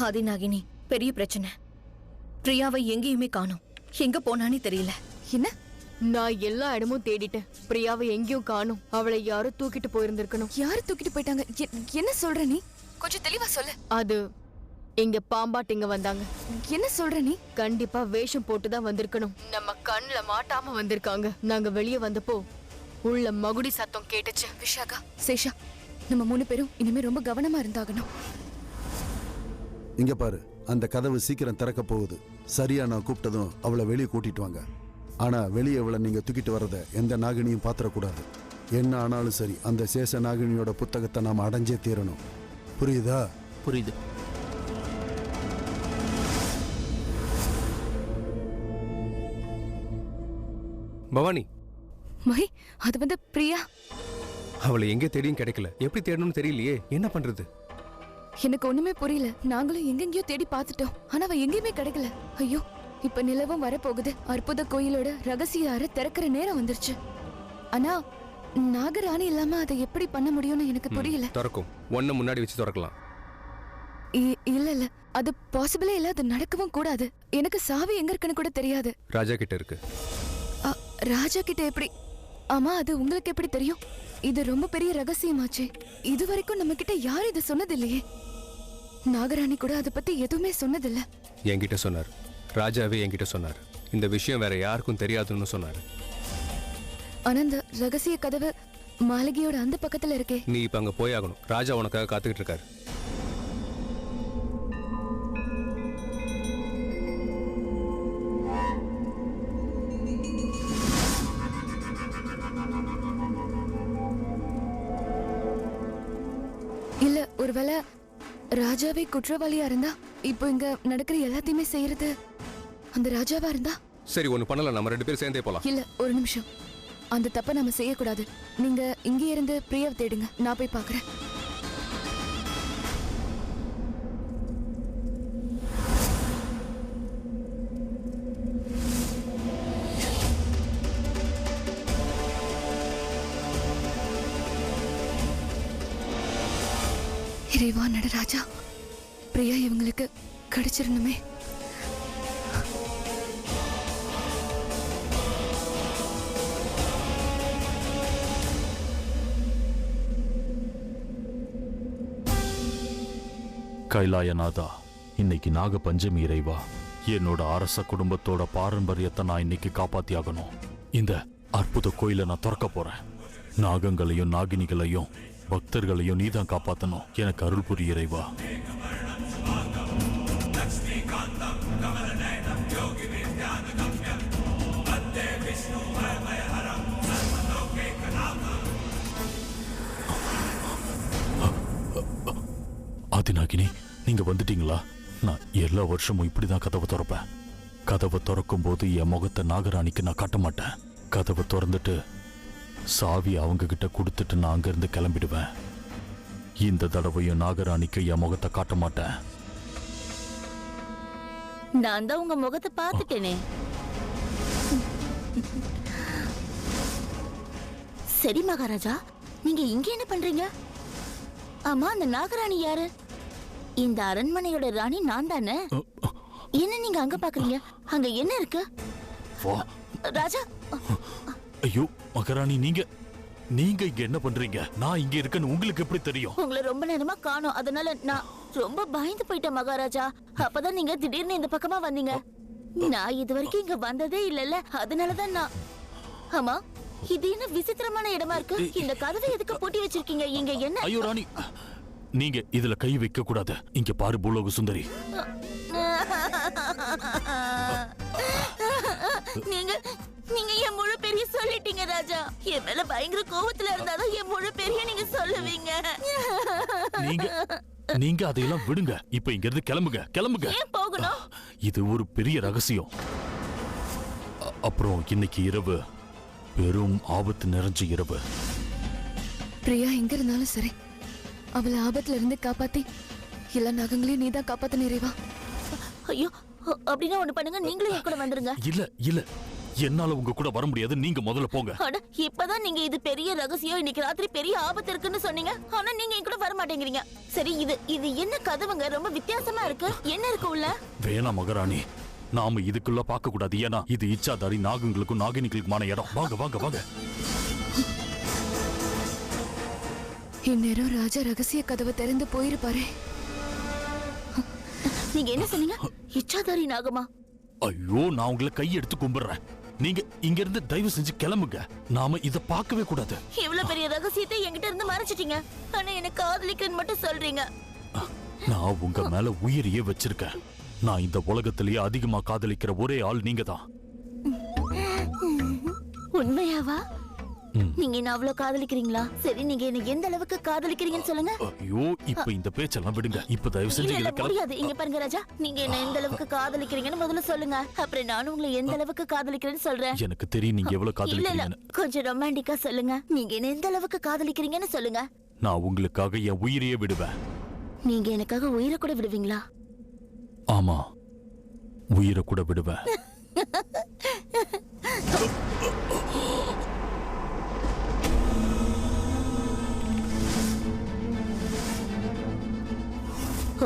ஆதிநாகினி பெரிய பிரச்சனை. பிரியாவை எங்கேயுமே காணோம். எங்க போனானே தெரியல. என்ன? நான் எல்லா இடமும் தேடிட்டேன். பிரியாவை எங்கேயும் காணும். அவளை யாரோ தூக்கிட்டு போயிருந்திருக்கணும். யாரு தூக்கிட்டு போயிட்டாங்க? என்ன சொல்ற நீ? கொஞ்சம் தெளிவா சொல்லு. அது இங்க பாம்பாட்டு இங்க வந்தாங்க. என்ன சொல்ற நீ? கண்டிப்பா வேஷம் போட்டு தான் வந்திருக்கணும். நம்ம கண்ணுல மாட்டாம வந்திருக்காங்க. நாங்க வெளியே வந்தப்போ உள்ள மகுடி சத்தம் கேட்டுச்சு. விஷாகா சேஷா நம்ம மூணு பேரும் இனிமே ரொம்ப கவனமா இருந்தாகணும். இங்க பாரு அந்த கதவு சீக்கிரம் திறக்க போகுது. சரியா நான் கூப்பிட்டதும் அவளை வெளியே கூட்டிட்டு வாங்க. ஆனா வெளியே அவளை நீங்க தூக்கிட்டு வர்றத எந்த நாகினியும் பாத்திரக்கூடாது. என்ன ஆனாலும் சரி அந்த சேஷ நாகினியோட புத்தகத்தை நாம அடைஞ்சே தீரணும். புரியுதா? புரியுது. பவானி. மகி அது வந்து பிரியா? அவளை எங்கே தேடியும் கிடைக்கல. எப்படி தேடணும்னு தெரியலையே. என்ன பண்றது? எனக்கு ஒண்ணுமே புரியல. நாங்களும் எங்கெங்கயோ தேடி பார்த்துட்டோம். ஆனா அவ எங்கேயுமே கிடைக்கல. ஐயோ இப்ப நிலவும் வரப்போகுது. அற்புத கோயிலோட ரகசிய அறை திறக்கிற நேரம் வந்துருச்சு. ஆனா நாகராணி இல்லாம அதை எப்படி பண்ண முடியும்னு எனக்கு புரியல. திறக்கும். ஒன்ன முன்னாடி வச்சு திறக்கலாம். இல்ல இல்ல. அது பாசிபிளே இல்ல அது நடக்கவும் கூடாது. எனக்கு சாவி எங்க இருக்குன்னு கூட தெரியாது. ராஜா கிட்ட இருக்கு. ராஜா கிட்ட எப்படி? ஆமா அது உங்களுக்கு எப்படி தெரியும்? இது ரொம்ப பெரிய ரகசியமாச்சே. இது வரைக்கும் நம்ம கிட்ட யாரும் இதை சொன்னதில்லையே. நாகராணி கூட அதை பத்தி எதுவுமே சொன்னதில்ல. என்கிட்ட சொன்னார். ராஜாவே என்கிட்ட சொன்னார். இந்த விஷயம் வேற யாருக்கும் தெரியாதுன்னு சொன்னார். ஆனா இந்த ரகசிய கதவு மாளிகையோட அந்த பக்கத்துல இருக்கே. நீ இப்ப அங்க போய் ஆகணும். ராஜா உனக்காக காத்துக்கிட்டு இருக்காரு. இல்ல ஒருவேளை ராஜாவே குற்றவாளியா இருந்தா இப்போ இங்க நடக்கிற எல்லாத்தையுமே செய்யறது அந்த ராஜாவா இருந்தா? சரி ஒன்னு பண்ணலாம். நம்ம ரெண்டு பேரும் சேர்ந்தே போலாம். இல்ல ஒரு நிமிஷம். அந்த தப்ப நம்ம செய்யக்கூடாது. நீங்க இங்கே இருந்து பிரியாவை தேடுங்க. நான் போய் பார்க்கறேன். இறைவா நடராஜா பிரியா இவங்களுக்கு கிடைச்சிரணுமே கைலாயநாதா இன்னைக்கு நாக பஞ்சமி இறைவா. என்னோட அரச குடும்பத்தோட பாரம்பரியத்தை நான் இன்னைக்கு காப்பாத்தியாகணும். இந்த அற்புத கோயிலை நான் திறக்க போறேன். நாகங்களையும் நாகினிகளையும் பக்தர்களையும் நீதான் காப்பாத்தணும். எனக்கு அருள் புரிய இறைவா. ஆதிநாகினி நீங்க வந்துட்டீங்களா? நான் எல்லா வருஷமும் இப்படிதான் கதவை திறப்பேன். கதவை திறக்கும் போது என் முகத்தை நாகராணிக்கு நான் காட்ட மாட்டேன். கதவை திறந்துட்டு சாவி அவங்க கிட்ட கொடுத்துட்டு நான் அங்கிருந்து கிளம்பிடுவேன். இந்த தடவையும் நாகராணிக்கு என் முகத்தை காட்ட மாட்டேன். நான் தான் உங்க முகத்தை பார்த்துட்டேனே. சரி மகாராஜா. நீங்க இங்க என்ன பண்றீங்க? ஆமா அந்த நாகராணி யாரு? இந்த அரண்மனையோட ராணி நான் தானே? என்ன நீங்க அங்க பாக்குறீங்க? அங்க என்ன இருக்கு? ராஜா. ஐயோ மகாராணி நீங்க நீங்க இங்க என்ன பண்றீங்க? நான் இங்க இருக்கேன்னு உங்களுக்கு எப்படி தெரியும்? உங்களை ரொம்ப நேரமா காணோம். அதனால நான் ரொம்ப பயந்து போயிட்டேன் மகாராஜா. அப்பதான் நீங்க திடீர்னு இந்த பக்கமா வந்தீங்க. நான் இது வரைக்கும் இங்க வந்ததே இல்லல்ல. அதனாலதான் நான் ஆமா இது என்ன விசித்திரமான இடமா இருக்கு? இந்த கதவை எதுக்கு பூட்டி வச்சிருக்கீங்க? இங்க என்ன? ஐயோ ராணி நீங்க இதுல கை வைக்க கூடாது இங்க பாரு பூலோக சுந்தரி. நீங்க நீங்க என் முழு பெரிய சொல்லிட்டீங்க ராஜா. என் மேல பயங்கர கோவத்துல இருந்தாலும் என் முழு பெரிய நீங்க சொல்லுவீங்க. நீங்க நீங்க அதையெல்லாம் விடுங்க. இப்ப இங்க இருந்து கிளம்புங்க கிளம்புங்க. ஏன் போகணும்? இது ஒரு பெரிய ரகசியம். அப்புறம் இன்னைக்கு இரவு பெரும் ஆபத்து நிறைஞ்ச இரவு. பிரியா எங்க இருந்தாலும் சரி. அவளை ஆபத்துல இருந்து காப்பாத்தி எல்லா நகங்களையும் நீதான் காப்பாத்த நிறைவா ஐயோ அப்படின்னா ஒண்ணு பண்ணுங்க. நீங்களும் என் கூட வந்துருங்க. இல்ல இல்ல. என்னால உங்க கூட வர முடியாது. நீங்க முதல்ல போங்க. அட இப்பதான் நீங்க இது பெரிய ரகசியம். இன்னைக்கு ராத்திரி பெரிய ஆபத்து இருக்குன்னு சொன்னீங்க. ஆனா நீங்க என் கூட வர மாட்டேங்கிறீங்க. சரி இது இது என்ன கதவுங்க? ரொம்ப வித்தியாசமா இருக்கு. என்ன இருக்கு உள்ள? வேணாம் மகாராணி. நாம இதுக்குள்ள பார்க்க கூடாது. ஏன்னா இது இச்சாதாரி நாகங்களுக்கும் நாகினிகளுக்குமான இடம். வாங்க வாங்க வாங்க. இந்நேரம் ராஜா ரகசிய கதவை திறந்து போயிருப்பாரு. நீங்க என்ன சொன்னீங்க? இச்சாதாரி நாகமா? ஐயோ நான் உங்களை கை எடுத்து கும்பிடுறேன். நீங்க இங்க இருந்து தயவு செஞ்சு கிளம்புங்க. நாம இத பார்க்கவே கூடாது. இவ்வளவு பெரிய ரகசியத்தை என்கிட்ட இருந்து மறைச்சிட்டீங்க? ஆனா எனக்கு காதலிக்கிறேன்னு மட்டும் சொல்றீங்க. நான் உங்க மேல உயிரையே வச்சிருக்கேன். நான் இந்த உலகத்திலேயே அதிகமா காதலிக்கிற ஒரே ஆள் நீங்க தான் உண்மையாவா. நீங்க என்ன அவ்வளவு காதலிக்கிறீங்களா? சரி நீங்க என்ன எந்த அளவுக்கு காதலிக்கிறீங்கன்னு சொல்லுங்க. ஐயோ இப்ப இந்த பேச்செல்லாம் விடுங்க. இப்ப தயவு செஞ்சு இல்ல முடியாது. இங்க பாருங்க ராஜா. நீங்க என்ன எந்த அளவுக்கு காதலிக்கிறீங்கன்னு முதல்ல சொல்லுங்க. அப்புறம் நானும் உங்களை எந்த அளவுக்கு காதலிக்கிறேன்னு சொல்றேன். எனக்கு தெரியும் நீங்க எவ்வளவு காதலிக்கிறீங்கன்னு. கொஞ்சம் ரொமான்டிக்கா சொல்லுங்க. நீங்க என்ன எந்த அளவுக்கு காதலிக்கிறீங்கன்னு சொல்லுங்க. நான் உங்களுக்காக என் உயிரையே விடுவேன். நீங்க எனக்காக உயிரை கூட விடுவீங்களா? ஆமா. உயிரை கூட விடுவேன்.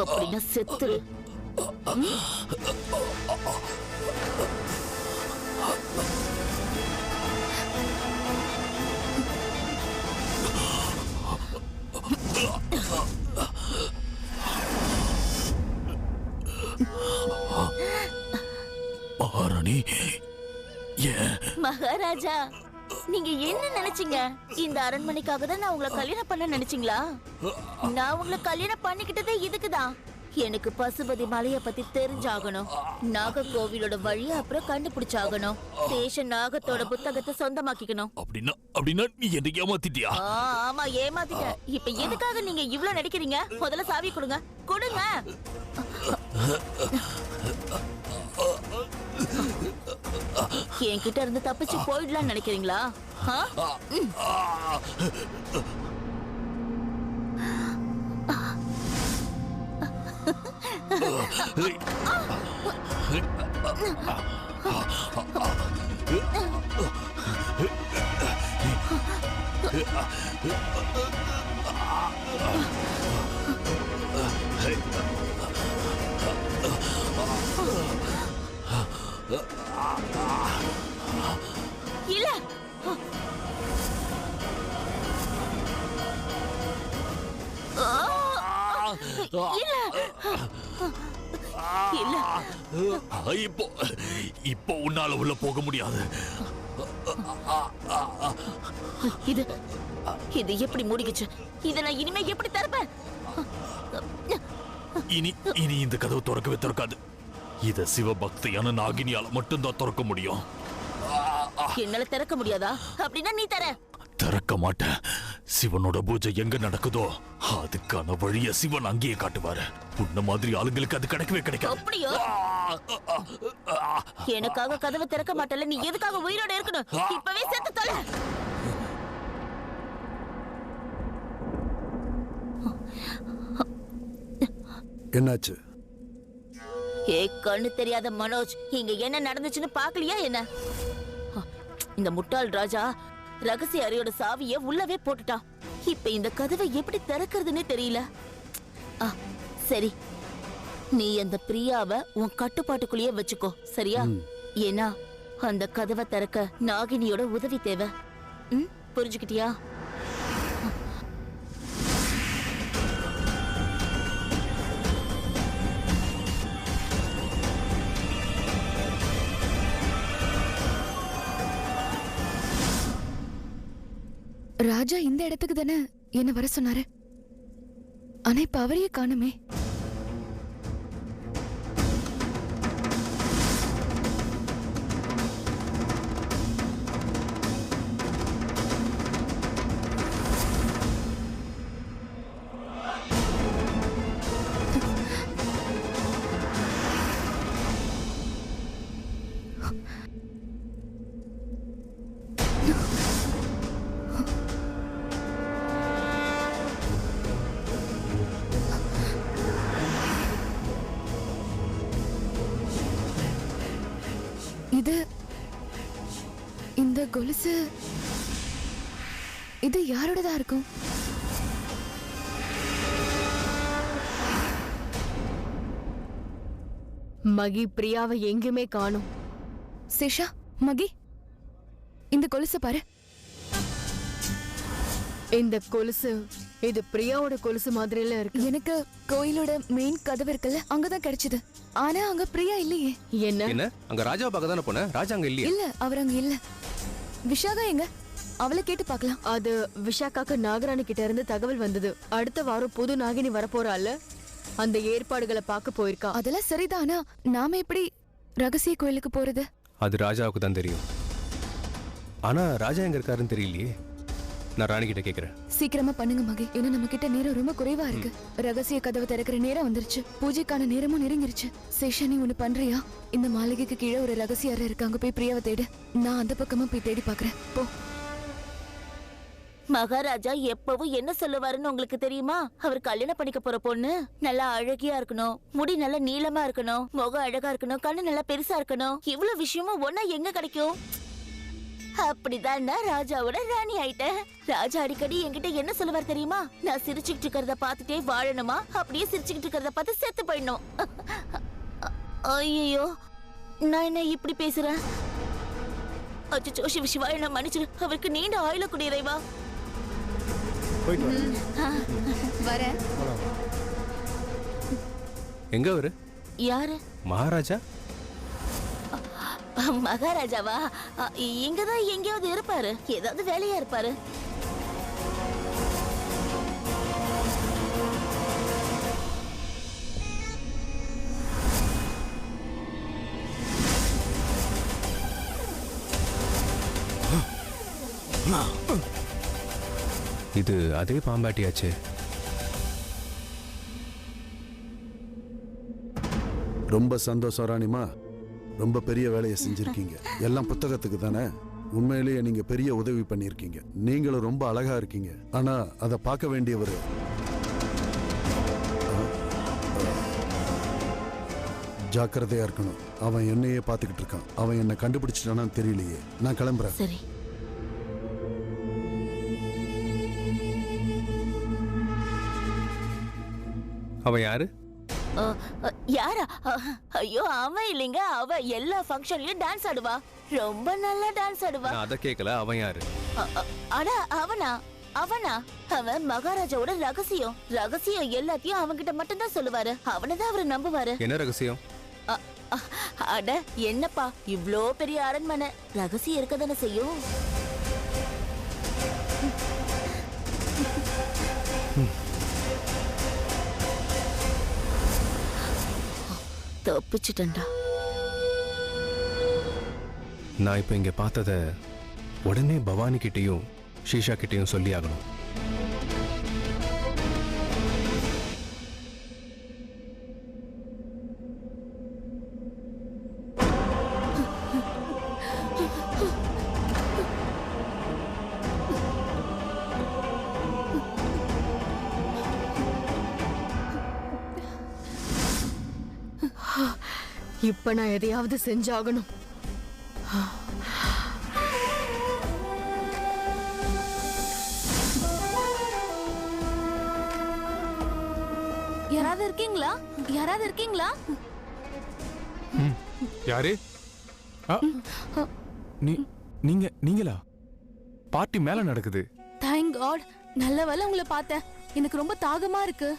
அப்படின்னா செத்துரு மகாராணி ஏன் மகாராஜா நீங்க என்ன நினைச்சீங்க? இந்த அரண்மனைக்காக தான் நான் உங்களை கல்யாணம் பண்ண நினைச்சீங்களா? நான் உங்களை கல்யாணம் பண்ணிக்கிட்டதே இதுக்குதான். எனக்கு பசுபதி மலைய பத்தி தெரிஞ்சாகணும். நாக கோவிலோட வழிய அப்புறம் கண்டுபிடிச்சாகணும். சேஷ நாகத்தோட புத்தகத்தை சொந்தமாக்கிக்கணும். அப்படின்னா அப்படின்னா நீ என்னை ஏமாத்திட்டியா? ஆமா ஏமாத்திட்டேன். இப்ப எதுக்காக நீங்க இவ்ளோ நடிக்கிறீங்க? முதல்ல சாவி கொடுங்க. கொடுங்க. என்கிட்ட இருந்து தப்பிச்சு போயிடலாம்னு நினைக்கிறீங்களா ஆ? இல்ல. இப்போ இப்போ உன்னால உள்ள போக முடியாது. இது இது எப்படி மூடிக்கிச்சு? இத நான் இனிமே எப்படி திறப்பேன்? இனி இனி இந்த கதவு திறக்கவே திறக்காது. இத சிவபக்தியான நாகினியால மட்டும்தான் திறக்க முடியும். என்னால திறக்க முடியாதா? அப்படின்னா நீ தர. திறக்க மாட்டேன். சிவனோட பூஜை எங்க நடக்குதோ அதுக்கான வழிய சிவன் அங்கேயே காட்டுவாரு. உன்ன மாதிரி ஆளுங்களுக்கு அது கிடைக்கவே கிடைக்காது. அப்படியோ? எனக்காக கதவை திறக்க மாட்டல நீ எதுக்காக உயிரோட இருக்கணும்? இப்பவே செத்து தொலை. என்னாச்சு? ஏ கண்ணு தெரியாத மனோஜ் இங்க என்ன நடந்துச்சுன்னு பாக்கலையா என்ன? இந்த முட்டாள் ராஜா ரகசிய அறையோட சாவிய உள்ளவே போட்டுட்டான் இப்ப இந்த கதவை எப்படி திறக்கிறதுன்னு தெரியல. ஆ, சரி. நீ அந்த பிரியாவை உன் கட்டுப்பாட்டுக்குள்ளேயே வச்சுக்கோ சரியா? ஏன்னா அந்த கதவை திறக்க நாகினியோட உதவி தேவை. ம் புரிஞ்சுக்கிட்டியா? ராஜா இந்த இடத்துக்கு தானே என்ன வர சொன்னாரு? ஆனா இப்ப அவரையே காணுமே. கொலுசு இது யாரோடதா இருக்கும்? மகி பிரியாவை எங்கேயுமே காணும். சேஷா மகி இந்த கொலுசை பாரு. இந்த கொலுசு இது பிரியாவோட கொலுசு மாதிரில இருக்கு. எனக்கு கோயிலோட மெயின் கதவு இருக்குல்ல அங்கதான் கிடைச்சது. ஆனா அங்க பிரியா இல்லையே. என்ன? என்ன? அங்க ராஜாவை பார்க்க தானே போனேன் ராஜா அங்க இல்லையே? இல்ல அவர் அங்க இல்ல. விஷாகா எங்க? அவளை கேட்டு பார்க்கலாம். அது விஷாக்காக்கு நாகராணி கிட்ட இருந்து தகவல் வந்தது. அடுத்த வாரம் புது நாகினி வரப்போறாள் அந்த ஏற்பாடுகளை பார்க்க போயிருக்கா. அதெல்லாம் சரிதான் நாம எப்படி ரகசிய கோயிலுக்கு போறது? அது ராஜாவுக்கு தான் தெரியும். ஆனா ராஜா எங்க இருக்காருன்னு தெரியலையே. நான் ராணி கிட்ட கேக்குறேன். சீக்கிரமா பண்ணுங்க மகி. ஏன்னா நம்ம கிட்ட நேரம் ரொம்ப குறைவா இருக்கு. ரகசிய கதவை திறக்கிற நேரம் வந்துருச்சு. பூஜைக்கான நேரமும் நெருங்கிருச்சு. சேஷா நீ ஒண்ணு பண்றியா? இந்த மாளிகைக்கு கீழே ஒரு ரகசிய அறை இருக்கு. அங்க போய் பிரியாவை தேடு. நான் அந்த பக்கமா போய் தேடி பாக்குறேன். போ. மகாராஜா எப்பவும் என்ன சொல்லுவாருன்னு உங்களுக்கு தெரியுமா? அவர் கல்யாணம் பண்ணிக்க போற பொண்ணு நல்லா அழகியா இருக்கணும். முடி நல்லா நீளமா இருக்கணும். முகம் அழகா இருக்கணும். கண்ணு நல்லா பெருசா இருக்கணும். இவ்வளவு விஷயமும் ஒன்னா எங்க கிடைக்கும்? அப்படிதான் நான் ராஜாவோட ராணி ஆயிட்டேன் ராஜா அடிக்கடி என்கிட்ட என்ன சொல்லுவார் தெரியுமா? நான் சிரிச்சுக்கிட்டு இருக்கிறத பார்த்துட்டே வாழணுமா? அப்படியே சிரிச்சுக்கிட்டு இருக்கிறத பார்த்து செத்து போயிடணும். ஐயோ நான் என்ன இப்படி பேசுறேன்? அச்சோ சிவ சிவா என்ன மன்னிச்சிரு. அவருக்கு நீண்ட ஆயுள குடியிறைவா வரேன். எங்க அவரு? யாரு? மகாராஜா? மகாராஜாவா அ, இங்கதான் எங்கேயாவது இருப்பாரு. ஏதாவது வேலையா இருப்பாரு. இது அதே பாம்பாட்டியாச்சே. ரொம்ப சந்தோஷம் ராணிமா. ரொம்ப பெரிய வேலையை செஞ்சிருக்கீங்க. எல்லாம் புத்தகத்துக்கு தானே? உண்மையிலேயே நீங்க பெரிய உதவி பண்ணியிருக்கீங்க. நீங்களும் ரொம்ப அழகா இருக்கீங்க. ஆனா அதை பார்க்க வேண்டியவர் ஜாக்கிரதையா இருக்கணும். அவன் என்னையே பார்த்துக்கிட்டு இருக்கான். அவன் என்னை கண்டுபிடிச்சிட்டானான்னு தெரியலையே. நான் கிளம்புறேன். சரி. அவன் யாரு? யாரா? ஐயோ அவன் இல்லைங்க. அவ எல்லா ஃபங்க்ஷன்லயும் டான்ஸ் ஆடுவா. ரொம்ப நல்லா டான்ஸ் ஆடுவா. அதை கேட்கல அவன் யாரு? அடா அவனா? அவனா? அவன் மகாராஜாவோட ரகசியம். ரகசியம் எல்லாத்தையும் அவன்கிட்ட மட்டும்தான் சொல்லுவாரு. அவனதான் அவரை நம்புவாரு. என்ன ரகசியம்? அட என்னப்பா? இவ்ளோ பெரிய அரண்மனை. ரகசியம் இருக்க தானே செய்யும்? தப்பிச்சிட்டேன்டா. நான் இப்போ இங்க பார்த்தத உடனே பவானி கிட்டேயும் ஷீஷா கிட்டேயும் சொல்லி ஆகணும் இப்ப நான் எதையாவது செஞ்சாகணும். யாராவது இருக்கீங்களா? யாராவது இருக்கீங்களா? யாரு? நீ நீங்க நீங்களா? பார்ட்டி மேல நடக்குது. தேங்க் காட் நல்ல வேளை உங்களை பார்த்தேன். எனக்கு ரொம்ப தாகமா இருக்கு.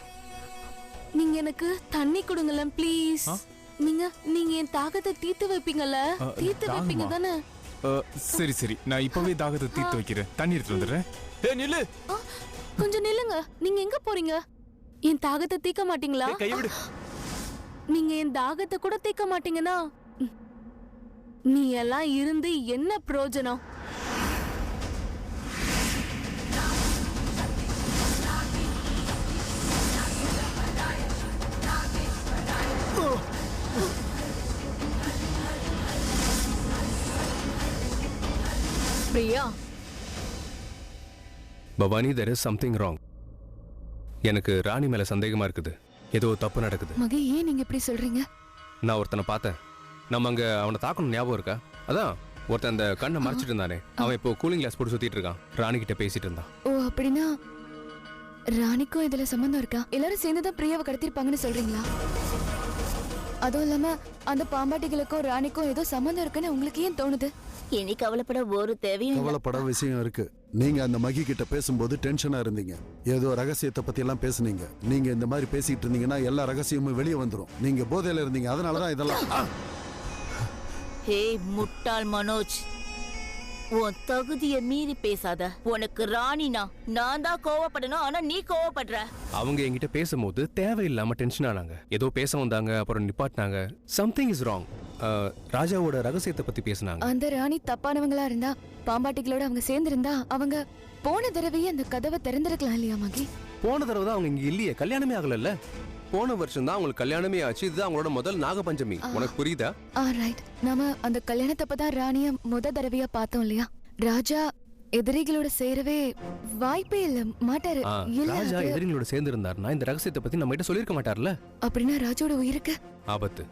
நீங்க எனக்கு தண்ணி கொடுங்களேன் ப்ளீஸ்? நீங்க நீங்க என் தாகத்தை தீர்த்து வைப்பீங்கல்ல? தீர்த்து வைப்பீங்க? தானே? சரி சரி. நான் இப்பவே தாகத்தை தீர்த்து வைக்கிறேன். தண்ணி எடுத்து வந்துடுறேன். ஏ நில்லு! கொஞ்சம் நில்லுங்க. நீங்க எங்க போறீங்க? என் தாகத்தை தீர்க்க மாட்டீங்களா? ஏய், கையை விடு. நீங்க என் தாகத்தை கூட தீர்க்க மாட்டீங்கன்னா நீ எல்லாம் இருந்து என்ன பிரயோஜனம்? Priya? Bhavani there is something wrong எனக்கு ராணி மேல சந்தேகமா இருக்குது. ஏதோ தப்பு நடக்குது. மகி ஏன் நீங்க இப்படி சொல்றீங்க? நான் ஒருத்தனை பார்த்தேன். நம்ம அங்க அவனை தாக்கணும் ஞாபகம் இருக்கா? அதான் ஒருத்தன் அந்த கண்ணை மறைச்சிட்டு இருந்தானே. அவன் இப்போ கூலிங் கிளாஸ் போட்டு சுத்திட்டு இருக்கான். ராணி கிட்ட பேசிட்டு இருந்தான். ஓ அப்படின்னா ராணிக்கும் இதுல சம்மந்தம் இருக்கா? எல்லாரும் சேர்ந்து தான் பிரியாவை கடத்திருப்பாங்கன்னு சொல்றீங்களா? அதுவும் இல்லாம அந்த பாம்பாட்டிகளுக்கும் ராணிக்கும் ஏதோ சம்மந்தம் இருக்குன்னு உங்களுக்கு ஏன் தோணுது? இனி கவலைப்பட ஒரு தேவையும் இல்ல. கவலைப்பட விஷயம் இருக்கு. நீங்க அந்த மகி கிட்ட பேசும்போது டென்ஷனா இருந்தீங்க. ஏதோ ரகசியத்தை பத்தி எல்லாம் பேசுனீங்க. நீங்க இந்த மாதிரி பேசிட்டு இருந்தீங்கன்னா எல்லா ரகசியமும் வெளியே வந்துரும். நீங்க போதையில இருந்தீங்க. அதனாலதான் இதெல்லாம் ஆ! ஹே முட்டாள் மனோஜ். உன் தகுதியை மீறி பேசாத. உனக்கு ராணினா நான் தான் கோவப்படணும் ஆனா நீ கோவப்படுற. அவங்க என்கிட்ட பேசும்போது தேவையில்லாம டென்ஷன் ஆனாங்க. ஏதோ பேச வந்தாங்க அப்புறம் நிப்பாட்டினாங்க. சம்திங் இஸ் ராங் ராஜாவோட ரகசியத்தை பத்தி பேசினாங்க. அந்த ராணி தப்பானவங்களா இருந்தா பாம்பாட்டிகளோட அவங்க சேர்ந்திருந்தா அவங்க போன தடவையே அந்த கதவை திறந்திருக்கலாம் இல்லையா மகி? போன தடவை தான் அவங்க இங்க இல்லையே கல்யாணமே ஆகலல்ல? போன வருஷம் தான் அவங்களுக்கு கல்யாணமே ஆச்சு. இதுதான் அவங்களோட முதல் நாகபஞ்சமி. உனக்கு புரியுதா? ஆ ரைட் நாம அந்த கல்யாணத்தப்பதான் ராணிய முத தடவையா பார்த்தோம் இல்லையா? ராஜா எதிரிகளோட சேரவே வாய்ப்பே இல்ல மாட்டாரு. ஆ, இல்ல ராஜா அது- எதிரிங்களோட சேர்ந்து இருந்தாருன்னா இந்த ரகசியத்தை பத்தி நம்ம கிட்ட சொல்லியிருக்க மாட்டார்ல? அப்படின்னா ராஜோட உயிருக்கு? ஆபத்து.